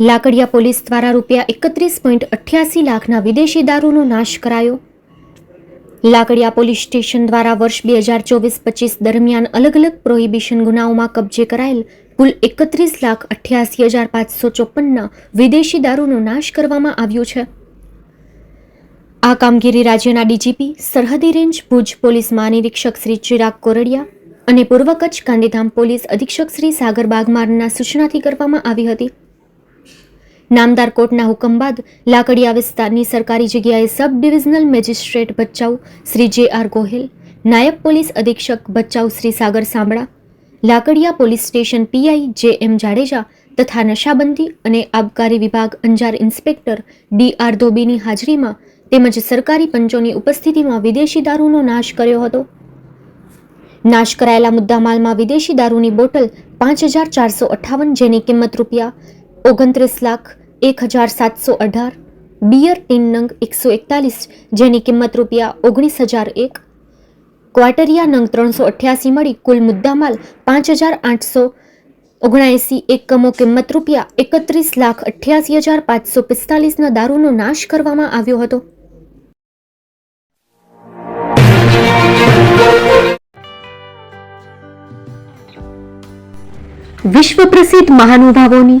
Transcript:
Lakadia police દ્વારા રૂપિયા એકત્રીસ પોઈન્ટ અઠ્યાસી લાખના વિદેશી દારૂનો નાશ કરાયો. લાકડિયા પોલીસ સ્ટેશન દ્વારા વર્ષ બે હજાર ચોવીસ પચીસ દરમિયાન અલગ અલગ પ્રોહિબિશન ગુનાઓમાં કબજે કરાયેલ કુલ એકત્રીસ લાખ અઠ્યાસી હજાર પાંચસો ચોપનના વિદેશી દારૂનો નાશ કરવામાં આવ્યો છે. આ કામગીરી રાજ્યના ડીજીપી, સરહદી રેન્જ ભુજ પોલીસ મહાનિરીક્ષક શ્રી ચિરાગ કોરડિયા અને પૂર્વ કચ્છ ગાંધીધામ પોલીસ અધિક્ષક શ્રી સાગર બાગમારના સૂચનાથી કરવામાં આવી હતી. નામદાર કોર્ટના હુકમ બાદ લાકડીયા વિસ્તારની સરકારી જગ્યાએ sub divisional magistrate Bhachau Shri J R Gohil, નાયબ પોલીસ અધિક્ષક Bhachau Shri Sagar Sambhada, Lakadiya police station PI J M Jadeja તથા નશાબંધી અને આબકારી વિભાગ અંજાર ઇન્સ્પેક્ટર ડી આર ધોબીની હાજરીમાં તેમજ સરકારી પંચોની ઉપસ્થિતિમાં વિદેશી દારૂનો નાશ કર્યો હતો. નાશ કરાયેલા મુદ્દામાલમાં વિદેશી દારૂની બોટલ પાંચ હજાર ચારસો અઠ્ઠાવન જેની કિંમત રૂપિયા ઓગણત્રીસ લાખ એક હજાર સાતસો અઢાર, બિયર ટીન નંગ એકસો એકતાલીસ, જેની કિંમત રૂપિયા ઓગણીસ હજાર એક ક્વાટરિયા નંગ ત્રણસો અઠ્યાસી મળી કુલ મુદ્દામાલ પાંચ હજાર આઠસો ઓગણએંસી એકમો કિંમત રૂપિયા એકત્રીસ લાખ અઠ્યાસી હજાર પાંચસો પિસ્તાલીસના દારૂનો નાશ કરવામાં આવ્યો હતો. વિશ્વ પ્રસિદ્ધ મહાનુભાવોની